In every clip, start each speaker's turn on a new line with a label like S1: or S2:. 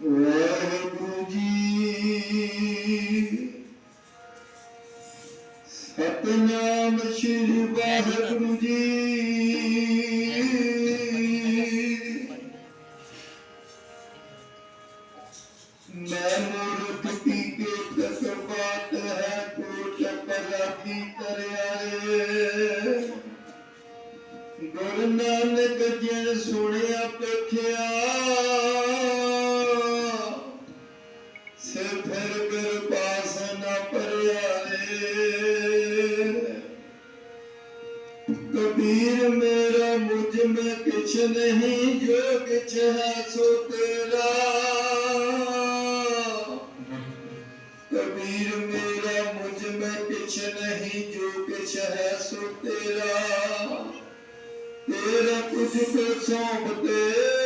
S1: ਵਾਹਿਗੁਰੂ ਜੀ ਸਤਨਾਮ ਸ੍ਰੀ ਵਾਹਿਗੁਰੂ ਜੀ ਮੈਂ ਮੂਰਖ ਕੀ ਕੇ ਤਕ ਹੈ ਕੋਟ ਪਰਾਤੀ ਤਰਿਆਰੇ ਗੁਰੂ ਨਾਨਕ ਜਿਨ ਸੁਣਿਆ ਪਖਿਆ ਨਹੀਂ ਜੋ ਕਿਛ ਹੈ ਸੋ ਤੇਰਾ। ਕਬੀਰ ਮੇਰਾ, ਮੁਝ ਮੈਂ ਕਿਛ ਨਹੀਂ, ਜੋ ਕਿਛ ਹੈ ਸੋ ਤੇਰਾ। ਤੇਰਾ ਕੁਝ ਕੋ ਸੌਂਪਤੇ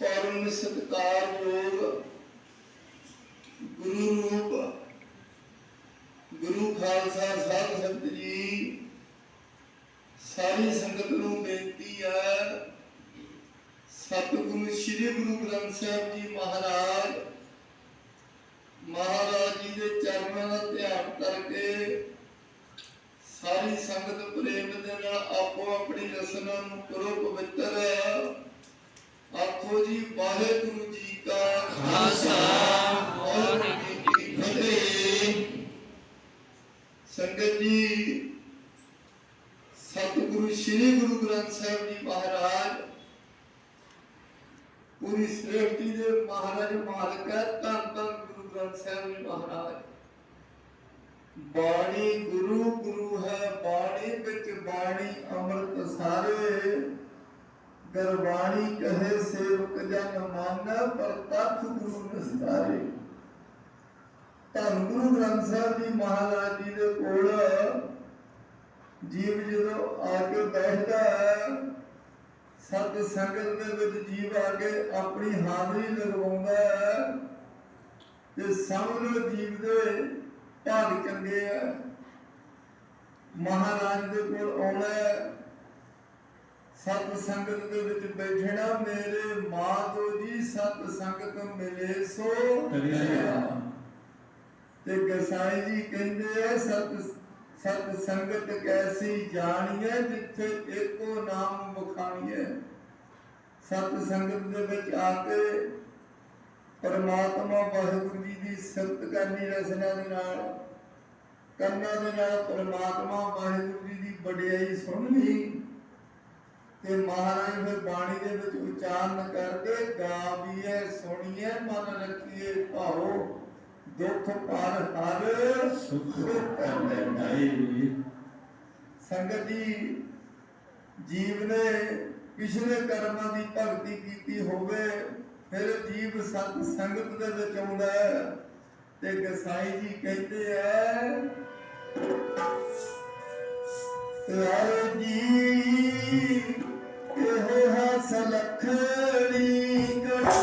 S1: ਪਰਮ ਸਤਿਕਾਰਯੋਗ ਗੁਰੂ ਰੂਪ ਗੁਰੂ ਖਾਲਸਾ ਸਾਹਿਬ ਜੀ। ਸਾਰੀ ਸੰਗਤ ਨੂੰ ਬੇਨਤੀ ਹੈ, ਸਤਿਗੁਰੂ ਸ੍ਰੀ ਗੁਰੂ ਗ੍ਰੰਥ ਸਾਹਿਬ ਜੀ ਮਹਾਰਾਜ ਮਹਾਰਾਜ ਜੀ ਦੇ ਚਰਨਾਂ ਦਾ ਧਿਆਨ ਕਰਕੇ ਸਾਰੀ ਸੰਗਤ ਪ੍ਰੇਮ ਦੇ ਨਾਲ ਆਪੋ ਆਪਣੀ ਰਸਨਾ ਨੂੰ ਕਰੋ ਪਵਿੱਤਰ। ਆਖੋ ਜੀ, ਵਾਹਿਗੁਰੂ ਜੀ ਕਾ ਖਾਲਸਾ, ਵਾਹਿਗੁਰੂ ਜੀ ਕੀ ਫਤਿਹ। ਸੰਗਤ ਜੀ ਸਤਿਗੁਰੂ ਸ੍ਰੀ ਗੁਰੂ ਗ੍ਰੰਥ ਸਾਹਿਬ ਜੀ ਮਹਾਰਾਜ, ਪੂਰੀ ਸ੍ਰਿਸ਼ਟੀ ਦੇ ਮਹਾਰਾਜ ਮਾਲਕ ਹੈ, ਧੰਨ ਧੰਨ ਗੁਰੂ ਗ੍ਰੰਥ ਸਾਹਿਬ ਜੀ ਮਹਾਰਾਜ। ਬਾਣੀ ਗੁਰੂ ਗੁਰੂ ਹੈ ਬਾਣੀ ਵਿੱਚ ਬਾਣੀ ਅੰਮ੍ਰਿਤ ਸਾਰੇ। ਗਰਵਾਣੀ ਕਹੇ ਸੇਵਕ ਜਨ ਮਾਨੈ, ਪਰ ਗੁਰੂ ਨਿਸਤਾਰੇ ਧੰਨ ਗੁਰੂ ਗ੍ਰੰਥ ਸਾਹਿਬ ਜੀ ਮਹਾਰਾਜ ਜੀ ਦੇ ਕੋਲ ਜੀਵ ਜਦੋਂ ਆ ਕੇ ਬੈਠਦਾ ਹੈ ਸਤ ਸੰਗਤ ਦੇ ਵਿੱਚ ਜੀਵ ਆ ਕੇ ਆਪਣੀ ਹਾਜ਼ਰੀ ਲਗਵਾਉਂਦਾ ਹੈ ਤੇ ਸਾਹਮਣੇ ਜੀਵ ਦੇ ਭਾਗ ਚੰਗੇ ਆ ਮਹਾਰਾਜ ਦੇ ਕੋਲ ਆਉਣਾ ਸਤ ਸੰਗਤ ਦੇ ਵਿੱਚ ਬੈਠਣਾ ਮੇਰੇ ਮਾਧੋ ਜੀ ਸਤ ਸੰਗਤ ਮਿਲੇ ਸੋ। ਤੇ ਗਸਾਈ ਜੀ ਕਹਿੰਦੇ ਆ ਸਤ ਸਤ ਸੰਗਤ ਕੈਸੀ ਜਾਣੀਏ ਜਿੱਥੇ ਏਕੋ ਨਾਮ ਬਖਾਣੀਏ ਸਤ ਸੰਗਤ ਦੇ ਵਿੱਚ ਆ ਕੇ ਪਰਮਾਤਮਾ ਵਾਹਿਗੁਰੂ ਜੀ ਦੀ ਸਿਫਤ ਕਰਨੀ ਰਸਨਾ ਦੇ ਨਾਲ, ਕੰਨਾਂ ਦੇ ਨਾਲ ਪਰਮਾਤਮਾ ਵਾਹਿਗੁਰੂ ਜੀ ਦੀ ਵਡਿਆਈ ਸੁਣਨੀ ਤੇ ਮਹਾਰਾਜ ਫਿਰ ਬਾਣੀ ਦੇ ਵਿੱਚ ਉਚਾਰਨ ਕਰਦੇ ਗਾਵੀਏ ਸੁਣੀਏ ਮਨ ਰੱਖੀਏ ਭਾਉ। ਦੁੱਖ ਪਰ ਹਰ
S2: ਸੁਖ
S1: ਕਰਨੇ
S2: ਨਾਈ
S1: ਸੰਗਤ ਜੀ, ਜੀਵ ਨੇ ਪਿਛਲੇ ਕਰਮਾਂ ਦੀ ਭਗਤੀ ਕੀਤੀ ਹੋਵੇ, ਫਿਰ ਜੀਵ ਸਤ ਸੰਗਤ ਦੇ ਵਿੱਚ ਆਉਂਦਾ ਹੈ। ਤੇ ਗਸਾਈ ਜੀ ਕਹਿੰਦੇ ਆ ਯਾਰ ਜੀ, ਇਹੋ ਹਸ ਲਖੜੀ ਕੜੀ